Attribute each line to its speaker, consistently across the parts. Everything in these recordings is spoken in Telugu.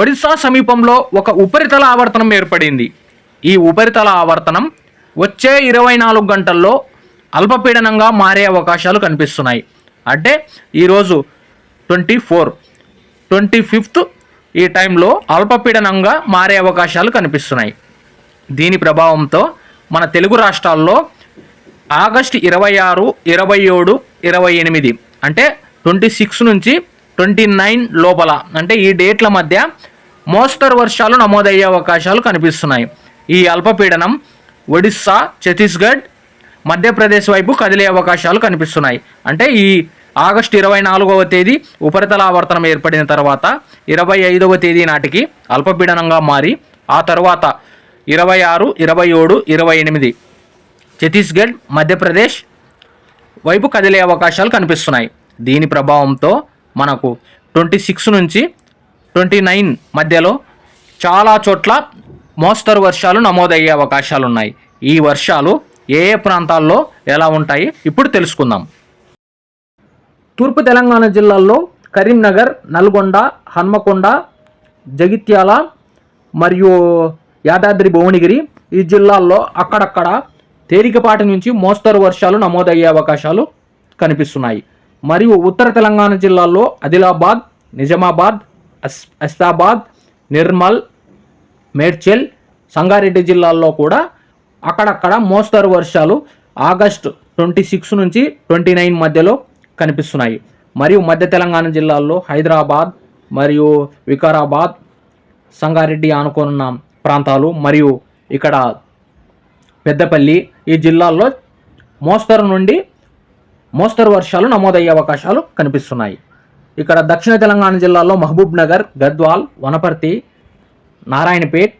Speaker 1: ఒడిశా సమీపంలో ఒక ఉపరితల ఆవర్తనం ఏర్పడింది. ఈ ఉపరితల ఆవర్తనం వచ్చే ఇరవై నాలుగు గంటల్లో అల్పపీడనంగా మారే అవకాశాలు కనిపిస్తున్నాయి. అంటే ఈరోజు ట్వంటీ ఫోర్ ట్వంటీ ఫిఫ్త్ ఈ టైంలో అల్పపీడనంగా మారే అవకాశాలు కనిపిస్తున్నాయి. దీని ప్రభావంతో మన తెలుగు రాష్ట్రాల్లో ఆగస్ట్ ఇరవై ఆరు ఇరవై ఏడు ఇరవై ఎనిమిది అంటే ట్వంటీ సిక్స్ నుంచి ట్వంటీ నైన్ లోపల. అంటే ఈ డేట్ల మధ్య మోస్తరు వర్షాలు నమోదయ్యే అవకాశాలు కనిపిస్తున్నాయి. ఈ అల్పపీడనం ఒడిస్సా ఛత్తీస్గఢ్ మధ్యప్రదేశ్ వైపు కదిలే అవకాశాలు కనిపిస్తున్నాయి. అంటే ఈ ఆగస్టు ఇరవై నాలుగవ తేదీ ఉపరితల ఆవర్తనం ఏర్పడిన తర్వాత ఇరవై ఐదవ తేదీ నాటికి అల్పపీడనంగా మారి ఆ తర్వాత ఇరవై ఆరు ఇరవై ఏడు ఇరవై ఎనిమిది ఛత్తీస్గఢ్ మధ్యప్రదేశ్ వైపు కదిలే అవకాశాలు కనిపిస్తున్నాయి. దీని ప్రభావంతో మనకు ట్వంటీ సిక్స్ నుంచి ట్వంటీ నైన్ మధ్యలో చాలా చోట్ల మోస్తరు వర్షాలు నమోదయ్యే అవకాశాలు ఉన్నాయి ఈ వర్షాలు ఏ ఏ ప్రాంతాల్లో ఎలా ఉంటాయి ఇప్పుడు తెలుసుకుందాం. తూర్పు తెలంగాణ జిల్లాల్లో కరీంనగర్ నల్గొండ హన్మకొండ జగిత్యాల మరియు యాదాద్రి భువనగిరి ఈ జిల్లాల్లో అక్కడక్కడ తేలికపాటి నుంచి మోస్తరు వర్షాలు నమోదయ్యే అవకాశాలు కనిపిస్తున్నాయి. మరియు ఉత్తర తెలంగాణ జిల్లాల్లో ఆదిలాబాద్ నిజామాబాద్ అస్ అస్తాబాద్ నిర్మల్ మేడ్చల్ సంగారెడ్డి జిల్లాల్లో కూడా అక్కడక్కడ మోస్తరు వర్షాలు ఆగస్ట్ ట్వంటీ సిక్స్ నుంచి ట్వంటీ నైన్ మధ్యలో కనిపిస్తున్నాయి. మరియు మధ్య తెలంగాణ జిల్లాల్లో హైదరాబాద్ మరియు వికారాబాద్ సంగారెడ్డి అనుకున్న ప్రాంతాలు మరియు ఇక్కడ పెద్దపల్లి ఈ జిల్లాల్లో మోస్తరు నుండి మోస్తరు వర్షాలు నమోదయ్యే అవకాశాలు కనిపిస్తున్నాయి. ఇక్కడ దక్షిణ తెలంగాణ జిల్లాలో మహబూబ్ నగర్ గద్వాల్ వనపర్తి నారాయణపేట్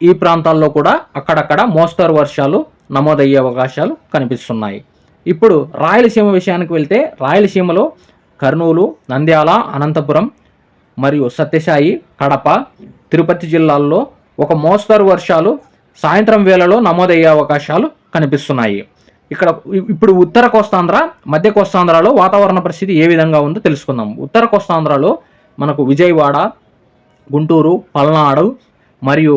Speaker 1: ఈ ప్రాంతాల్లో కూడా అక్కడక్కడ మోస్తరు వర్షాలు నమోదయ్యే అవకాశాలు కనిపిస్తున్నాయి. ఇప్పుడు రాయలసీమ విషయానికి వెళ్తే రాయలసీమలో కర్నూలు నంద్యాల అనంతపురం మరియు సత్యసాయి కడప తిరుపతి జిల్లాల్లో ఒక మోస్తరు వర్షాలు సాయంత్రం వేళలో నమోదయ్యే అవకాశాలు కనిపిస్తున్నాయి. ఇక్కడ ఇప్పుడు ఉత్తర కోస్తాంధ్ర మధ్య కోస్తాంధ్రలో వాతావరణ పరిస్థితి ఏ విధంగా ఉందో తెలుసుకుందాం. ఉత్తర కోస్తాంధ్రలో మనకు విజయవాడ గుంటూరు పల్నాడు మరియు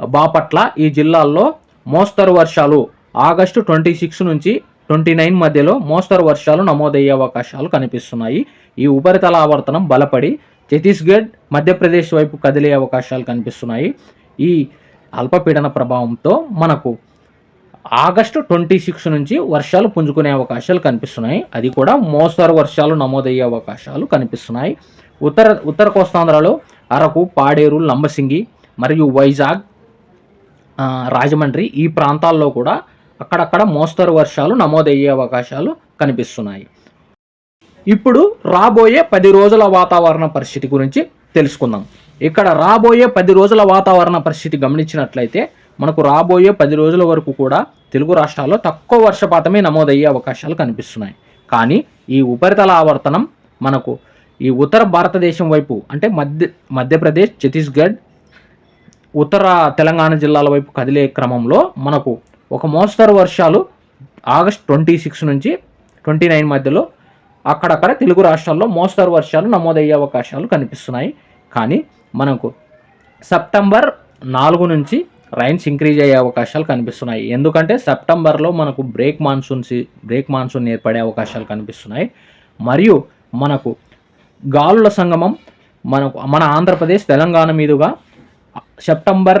Speaker 1: బాపట్ల ఈ జిల్లాల్లో మోస్తరు వర్షాలు ఆగస్టు ట్వంటీ సిక్స్ నుంచి ట్వంటీ నైన్ మధ్యలో మోస్తరు వర్షాలు నమోదయ్యే అవకాశాలు కనిపిస్తున్నాయి. ఈ ఉపరితల ఆవర్తనం బలపడి ఛత్తీస్గఢ్ మధ్యప్రదేశ్ వైపు కదిలే అవకాశాలు కనిపిస్తున్నాయి. ఈ అల్పపీడన ప్రభావంతో మనకు ఆగస్టు ట్వంటీ సిక్స్ నుంచి వర్షాలు పుంజుకునే అవకాశాలు కనిపిస్తున్నాయి. అది కూడా మోస్తరు వర్షాలు నమోదయ్యే అవకాశాలు కనిపిస్తున్నాయి. ఉత్తర ఉత్తర కోస్తాంధ్రలో అరకు పాడేరు లంబసింగి మరియు వైజాగ్ రాజమండ్రి ఈ ప్రాంతాల్లో కూడా అక్కడక్కడ మోస్తరు వర్షాలు నమోదయ్యే అవకాశాలు కనిపిస్తున్నాయి. ఇప్పుడు రాబోయే పది రోజుల వాతావరణ పరిస్థితి గురించి తెలుసుకుందాం. ఇక్కడ రాబోయే పది రోజుల వాతావరణ పరిస్థితి గమనించినట్లయితే మనకు రాబోయే పది రోజుల వరకు కూడా తెలుగు రాష్ట్రాల్లో తక్కువ వర్షపాతమే నమోదయ్యే అవకాశాలు కనిపిస్తున్నాయి. కానీ ఈ ఉపరితల ఆవర్తనం మనకు ఈ ఉత్తర భారతదేశం వైపు అంటే మధ్య మధ్యప్రదేశ్ ఛత్తీస్గఢ్ ఉత్తర తెలంగాణ జిల్లాల వైపు కదిలే క్రమంలో మనకు ఒక మోస్తరు వర్షాలు ఆగస్ట్ ట్వంటీ సిక్స్ నుంచి ట్వంటీ నైన్ మధ్యలో అక్కడక్కడ తెలుగు రాష్ట్రాల్లో మోస్తరు వర్షాలు నమోదయ్యే అవకాశాలు కనిపిస్తున్నాయి. కానీ మనకు సెప్టెంబర్ నాలుగు నుంచి రైన్స్ ఇంక్రీజ్ అయ్యే అవకాశాలు కనిపిస్తున్నాయి. ఎందుకంటే సెప్టెంబర్లో మనకు బ్రేక్ మాన్సూన్ బ్రేక్ మాన్సూన్ ఏర్పడే అవకాశాలు కనిపిస్తున్నాయి. మరియు మనకు గాలుల సంగమం మనకు మన ఆంధ్రప్రదేశ్ తెలంగాణ మీదుగా సెప్టెంబర్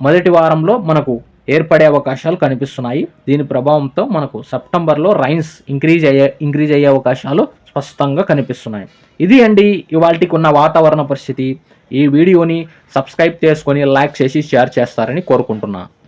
Speaker 1: మొదటి వారంలో మనకు ఏర్పడే అవకాశాలు కనిపిస్తున్నాయి. దీని ప్రభావంతో మనకు సెప్టెంబర్లో రైన్స్ ఇంక్రీజ్ అయ్యే ఇంక్రీజ్ అయ్యే అవకాశాలు స్పష్టంగా కనిపిస్తున్నాయి. ఇది అండి ఇవాళకి ఉన్న వాతావరణ పరిస్థితి. ఈ వీడియోని సబ్స్క్రైబ్ చేసుకొని లైక్ చేసి షేర్ చేస్తారని కోరుకుంటున్నాను